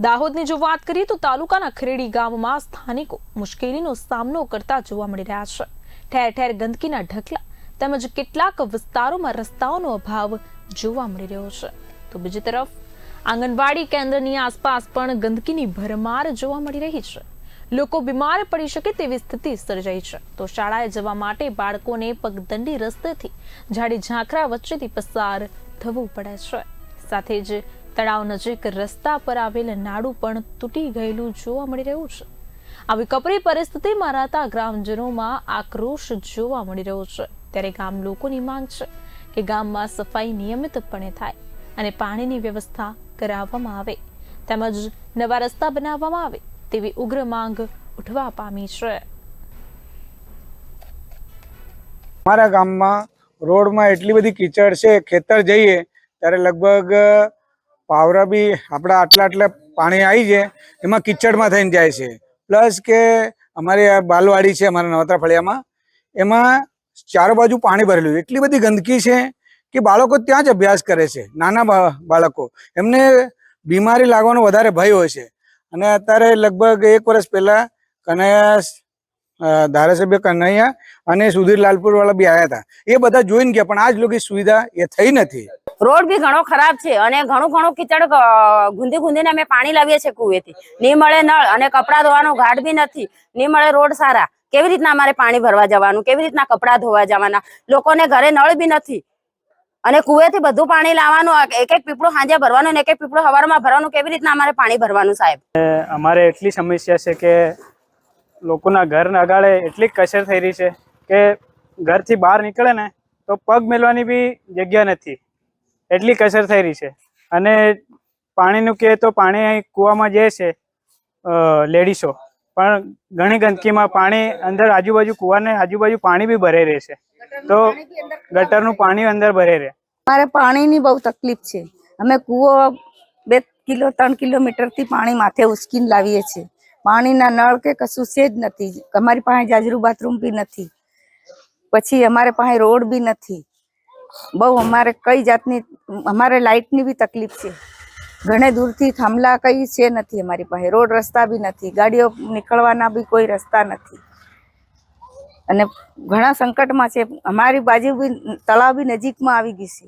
દાહોદની જો વાત કરીએ તો તાલુકાના ખરેડી ગામમાં સ્થાનિકો મુશ્કેલીનો સામનો કરતા જોવા મળી રહ્યા છે. ઠેર ઠેર ગંદકીના ઢગલા તેમજ કેટલાક વિસ્તારોમાં રસ્તાઓનો અભાવ જોવા મળી રહ્યો છે. તો બીજી તરફ, આંગણવાડી કેન્દ્રની આસપાસ પણ ગંદકીની ભરમાર જોવા મળી રહી છે. લોકો બીમાર પડી શકે તેવી સ્થિતિ સર્જાઈ છે. તો શાળાએ જવા માટે બાળકોને પગદંડી રસ્તેથી ઝાડી ઝાંખરા વચ્ચેથી પસાર થવું પડે છે. સાથે જ તળાવ નજીક રસ્તા પર આવેલ નાડું પણ તૂટી ગયેલું જોવા મળી રહ્યું છે. આવી કપરી પરિસ્થિતિમાં રહેતા ગ્રામજનોમાં આક્રોશ જોવા મળી રહ્યો છે. ત્યારે ગામ લોકોની માંગ છે કે ગામમાં સફાઈ નિયમિતપણે થાય અને પાણીની વ્યવસ્થા કરાવવામાં આવે. તેમજ નવા રસ્તા બનાવવામાં આવે તેવી ઉગ્ર માંગ ઉઠવા પામી છે. અમારા ગામમાં રોડમાં એટલી બધી કીચડ છે, ખેતર જઈએ ત્યારે લગભગ પાવરા બી આપણા આટલા આટલા પાણી આવી જાય એમાં કિચડમાં થઈને જાય છે. પ્લસ કે અમારી આ બાલવાડી છે, અમારા નવતરા ફળિયામાં, એમાં ચારો બાજુ પાણી ભરેલું. એટલી બધી ગંદકી છે કે બાળકો ત્યાં જ અભ્યાસ કરે છે, નાના બાળકો. એમને બીમારી લાગવાનો વધારે ભય હોય છે. અને અત્યારે લગભગ એક વર્ષ પહેલાં કનૈયા ધારાસભ્ય કનૈયા અને સુધીર લાલપુર વાળા બી આવ્યા હતા. એ બધા જોઈને ગયા, પણ આજ લોકો સુવિધા એ થઈ નથી. રોડ બી ઘણો ખરાબ છે અને ઘણું ઘણું કીચડ ગુંદી ગુંદીને અમે પાણી લાવીએ છીએ કુવેથી નહીં મળે નળ અને કપડા ધોવાનો ઘાટ બી નથી. નહીં મળે રોડ સારા. કેવી રીતના અમારે પાણી ભરવા જવાનું? કેવી રીતના કપડા ધોવા જવાના? લોકોને ઘરે નળ બી નથી. અને કુવેથી બધું પાણી લાવવાનું એક એક પીપળું સાંજે ભરવાનું અને એક એક પીપળું હવારમાં ભરવાનું, કેવી રીતના અમારે પાણી ભરવાનું સાહેબ? અમારે એટલી સમસ્યા છે કે લોકોના ઘર અગાડે એટલી કસર થઈ રહી છે કે ઘરથી બહાર નીકળે ને તો પગ મેલવાની બી જગ્યા નથી. એટલી કસર થઈ રહી છે. અને પાણીનું કહે તો પાણી કૂવામાં જાય છે લેડીસો. પણ ઘણી ગંદકીમાં પાણી અંદર આજુબાજુ કૂવાને આજુબાજુ પાણી બી ભરાઈ રહે છે. તો ગટરનું પાણી અંદર ભરાઈ રહે. મારે પાણીની બહુ તકલીફ છે. અમે કૂવો બે કિલો, ત્રણ કિલોમીટરથી પાણી માથે ઉચકીને લાવીએ છીએ. પાણીના નળ કે કશું છે જ નથી. અમારી પાસે જાજરૂ બાથરૂમ બી નથી. પછી અમારે પાસે રોડ બી નથી. બહુ અમારે કઈ જાતની, અમારે લાઇટની બી તકલીફ છે. ઘણે દૂરથી થાંભલા કઈ છે નથી અમારી પાસે, રોડ રસ્તા બી નથી, ગાડીઓ નીકળવાના બી કોઈ રસ્તા નથી. અને ઘણા સંકટમાં છે, અમારી બાજુ બી, તળાવ બી નજીકમાં આવી ગઈ છે,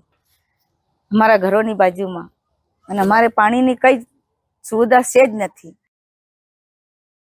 અમારા ઘરોની બાજુમાં. અને અમારે પાણીની કઈ સુવિધા છે જ નથી.